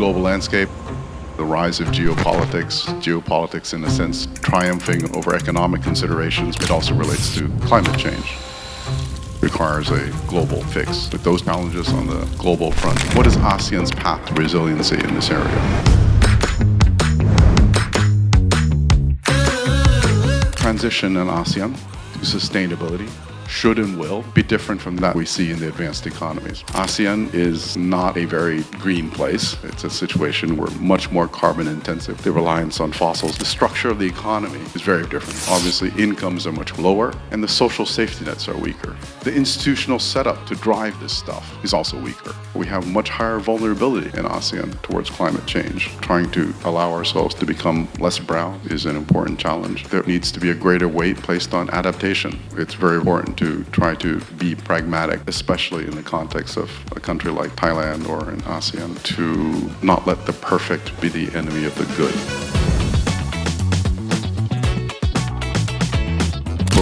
global landscape, the rise of geopolitics, geopolitics in a sense triumphing over economic considerations, but also relates to climate change. Requires a global fix. With those challenges on the global front, what is ASEAN's path to resiliency in this area? Transition in ASEAN to sustainability should and will be different from that we see in the advanced economies. ASEAN is not a very green place. It's a situation where much more carbon intensive. The reliance on fossils, the structure of the economy is very different. Obviously, incomes are much lower and the social safety nets are weaker. The institutional setup to drive this stuff is also weaker. We have much higher vulnerability in ASEAN towards climate change. Trying to allow ourselves to become less brown is an important challenge. There needs to be a greater weight placed on adaptation. It's very important to try to be pragmatic, especially in the context of a country like Thailand or in ASEAN, to not let the perfect be the enemy of the good.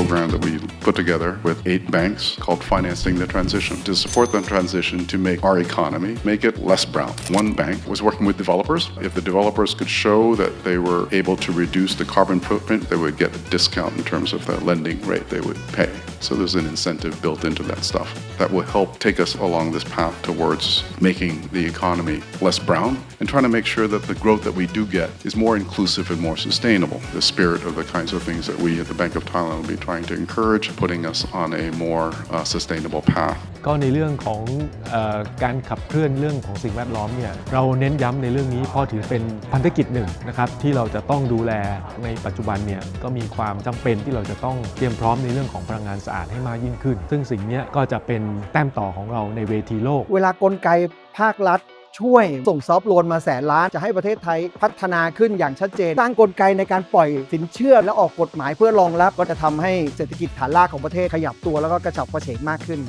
program that we put together with eight banks called Financing the Transition to support the transition to make our economy, make it less brown. One bank was working with developers. If the developers could show that they were able to reduce the carbon footprint, they would get a discount in terms of the lending rate they would pay. So there's an incentive built into that stuff that will help take us along this path towards making the economy less brown and trying to make sure that the growth that we do get is more inclusive and more sustainable. The spirit of the kinds of things that we at the Bank of Thailand will be trying to encourage, putting us on a more uh, sustainable path. ก็ในเรื่องของเออการขับเคลื่อนเรื่องของสิ่งแวดล้อมเนี่ยเราเน้นย้ำในเรื่องนี้เพราะถือเป็นพันธกิจหนึ่งนะครับที่เราจะต้องดูแลในปัจจุบันเนี่ยก็มีความจำเป็นที่เราจะต้องเตรียมพร้อมในเรื่องของพลังงานสะอาดให้มากยิ่งขึ้น ซึ่งสิ่งเนี้ยก็จะเป็นแต้มต่อของเราในเวทีโลก เวลากลไกภาครัฐช่วยส่งซอฟต์โลนมาแสนล้าน จะให้ประเทศไทยพัฒนาขึ้นอย่างชัดเจน สร้างกลไกในการปล่อยสินเชื่อและออกกฎหมายเพื่อรองรับ ก็จะทำให้เศรษฐกิจฐานรากของประเทศขยับตัวแล้วก็กระฉับกระเฉงมากขึ้น